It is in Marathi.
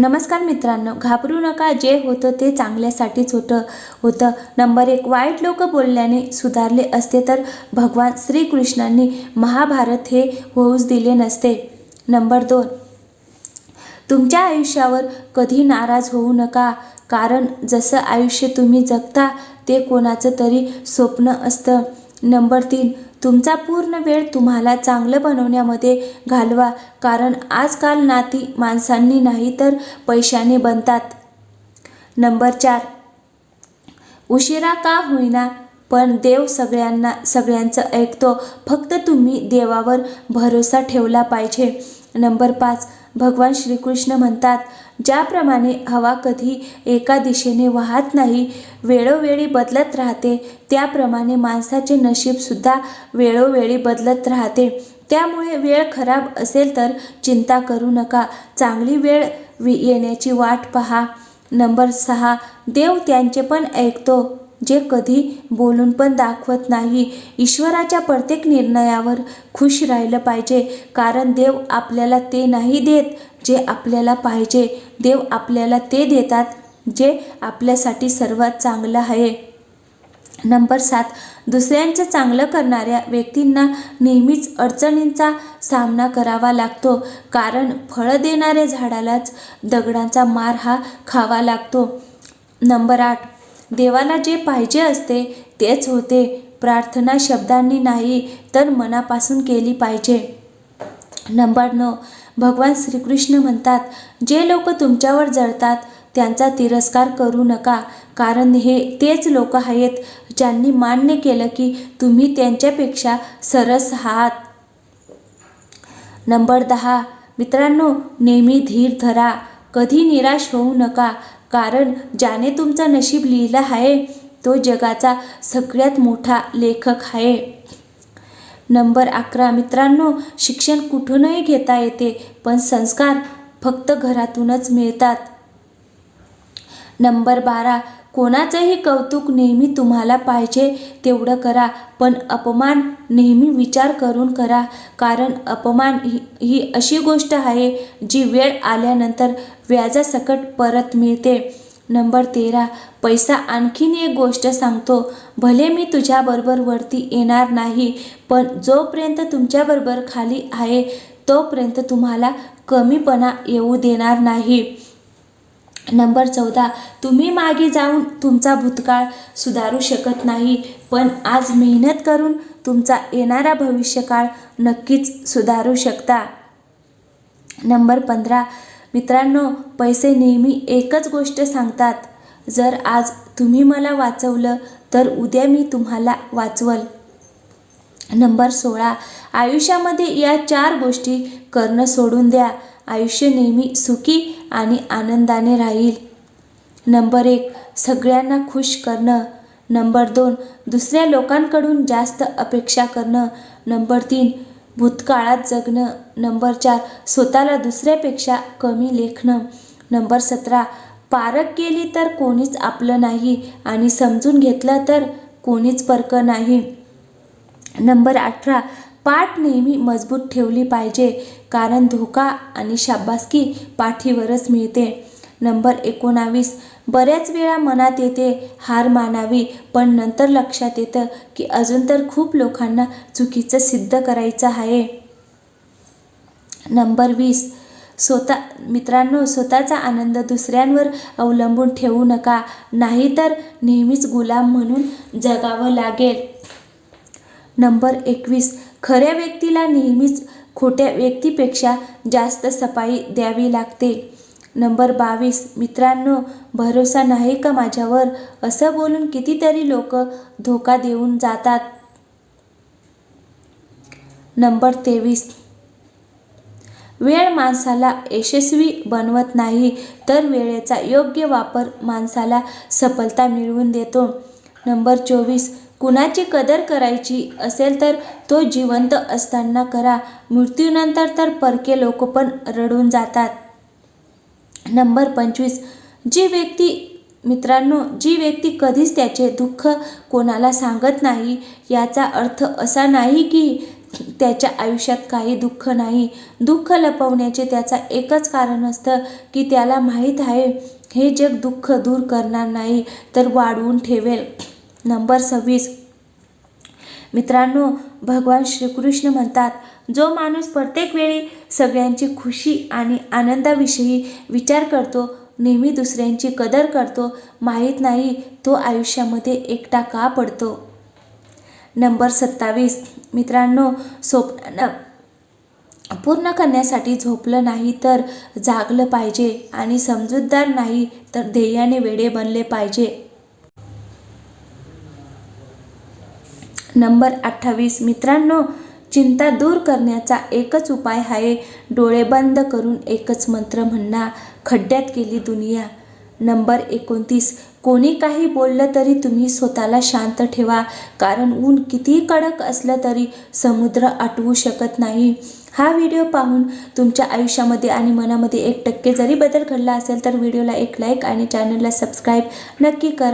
नमस्कार मित्रांनो घाबरू नका जे होतं ते चांगल्यासाठीच होतं होतं. नंबर एक वाईट लोक बोलल्याने सुधारले असते तर भगवान श्रीकृष्णांनी महाभारत हे होऊच दिले नसते. नंबर दोन तुमच्या आयुष्यावर कधी नाराज होऊ नका कारण जसं आयुष्य तुम्ही जगता ते कोणाचं तरी स्वप्न असतं. नंबर तीन तुमचा पूर्ण वेळ तुम्हाला चांगलं बनवण्यामध्ये घालवा कारण आजकाल नाती माणसांनी नाही तर पैशाने बनतात. नंबर चार उशिरा का होईना पण देव सगळ्यांना सगळ्यांचं ऐकतो. फक्त तुम्ही देवावर भरोसा ठेवला पाहिजे. नंबर पाच भगवान श्रीकृष्ण म्हणतात ज्याप्रमाणे हवा कधी एका दिशेने वाहत नाही वेळोवेळी बदलत राहते त्याप्रमाणे माणसाचे नशीबसुद्धा वेळोवेळी बदलत राहते. त्यामुळे वेळ खराब असेल तर चिंता करू नका. चांगली वेळ वि- येण्याची वाट पहा. नंबर सहा देव त्यांचे पण ऐकतो. जे कधी बोलून पण दाखवत नाही. ईश्वराच्या प्रत्येक निर्णयावर खुश राहिलं पाहिजे. कारण देव आपल्याला ते नाही देत जे आपल्याला पाहिजे. देव आपल्याला ते देतात जे आपल्यासाठी सर्वात चांगलं आहे. नंबर सात. दुसऱ्यांचं चांगलं करणाऱ्या व्यक्तींना नेहमीच अडचणींचा सामना करावा लागतो. कारण फळं देणाऱ्या झाडालाच दगडांचा मार हा खावा लागतो. नंबर आठ. देवाला जे पाहिजे असते तेच होते. प्रार्थना शब्दांनी नाही तर मनापासून केली पाहिजे. नंबर नऊ. भगवान श्रीकृष्ण म्हणतात जे लोक तुमच्यावर जळतात त्यांचा तिरस्कार करू नका. कारण हे तेच लोक आहेत ज्यांनी मान्य केलं की तुम्ही त्यांच्यापेक्षा सरस आहात. नंबर दहा. मित्रांनो नेहमी धीर धरा. कधी निराश होऊ नका. कारण ज्याने तुमचं नशीब लिहिलं आहे तो जगाचा सगळ्यात मोठा लेखक आहे. नंबर अकरा. मित्रांनो शिक्षण कुठूनही घेता येते पण संस्कार फक्त घरातूनच मिळतात. नंबर बारा. कोणाचंही कौतुक नेहमी तुम्हाला पाहिजे तेवढं करा. पण अपमान नेहमी विचार करून करा. कारण अपमान ही ही अशी गोष्ट आहे जी वेळ आल्यानंतर व्याजासकट परत मिळते. नंबर तेरा. पैसा आणखीन एक गोष्ट सांगतो. भले मी तुझ्याबरोबर वरती येणार नाही पण जोपर्यंत तुमच्याबरोबर खाली आहे तोपर्यंत तुम्हाला कमीपणा येऊ देणार नाही. नंबर चौदा तुम्ही मागे जाऊन तुमचा भूतकाळ सुधारू शकत नाही पण आज मेहनत करून तुमचा येणारा भविष्यकाळ नक्कीच सुधारू शकता. नंबर पंधरा मित्रांनो पैसे नेहमी एकच गोष्ट सांगतात जर आज तुम्ही मला वाचवलं तर उद्या मी तुम्हाला वाचवल. नंबर सोळा आयुष्यामध्ये या चार गोष्टी करणं सोडून द्या आयुष्य नेहमी सुखी आणि आनंदाने राहील. नंबर एक सगळ्यांना खुश करणं. नंबर दोन दुसऱ्या लोकांकडून जास्त अपेक्षा करणं. नंबर तीन भूतकाळात जगणं. नंबर चार स्वतःला दुसऱ्यापेक्षा कमी लेखणं. नंबर सतरा पारख केली तर कोणीच आपलं नाही आणि समजून घेतलं तर कोणीच परकं नाही. नंबर अठरा पाठ नेहमी मजबूत ठेवली पाहिजे. कारण धोका आणि शाबासकी पाठीवरच मिळते. नंबर एकोणावीस. बऱ्याच वेळा मनात येते हार मानावी पण नंतर लक्षात येतं की अजून तर खूप लोकांना चुकीचं सिद्ध करायचं आहे. नंबर वीस. स्वतः मित्रांनो स्वतःचा आनंद दुसऱ्यांवर अवलंबून ठेवू नका. नाहीतर नेहमीच गुलाम म्हणून जगावं लागेल. नंबर एकवीस. खऱ्या व्यक्तीला नेहमीच खोट्या व्यक्तीपेक्षा जास्त सफाई द्यावी लागते. नंबर बावीस मित्रांनो भरोसा नाही का माझ्यावर? असं बोलून कितीतरी लोक धोका देऊन जातात. नंबर तेवीस वेळ माणसाला यशस्वी बनवत नाही तर वेळेचा योग्य वापर माणसाला सफलता मिळवून देतो. नंबर चोवीस कुणाची कदर करायची असेल तर तो जिवंत असताना करा. मृत्यूनंतर तर परके लोक पण रडून जातात. नंबर पंचवीस. जी व्यक्ती मित्रांनो जी व्यक्ती कधीच त्याचे दुःख कोणाला सांगत नाही याचा अर्थ असा नाही की त्याच्या आयुष्यात काही दुःख नाही. दुःख लपवण्याचे त्याचा एकच कारण असतं की त्याला माहीत आहे हे जग दुःख दूर करणार नाही तर वाढवून ठेवेल. नंबर सव्वीस. मित्रांनो भगवान श्रीकृष्ण म्हणतात जो माणूस प्रत्येक वेळी सगळ्यांची खुशी आणि आनंदाविषयी विचार करतो नेहमी दुसऱ्यांची कदर करतो माहीत नाही तो आयुष्यामध्ये एकटा का पडतो? नंबर सत्तावीस. मित्रांनो स्वप्न पूर्ण करण्यासाठी झोपलं नाही तर जागलं पाहिजे आणि समजूतदार नाही तर ध्येयाने वेडे बनले पाहिजे. नंबर अठ्ठावीस. मित्रांनो चिंता दूर करण्याचा एकच उपाय आहे डोळे बंद करून एकच मंत्र म्हणणा. खड्ड्यात गेली दुनिया. नंबर एकोणतीस. कोणी काही बोललं तरी तुम्ही स्वतःला शांत ठेवा कारण ऊन कितीही कडक असलं तरी समुद्र आटवू शकत नाही. हा व्हिडिओ पाहून तुमच्या आयुष्यामध्ये आणि मनामध्ये एक टक्के जरी बदल घडला असेल तर व्हिडिओला एक लाईक आणि चॅनलला सबस्क्राईब नक्की करा.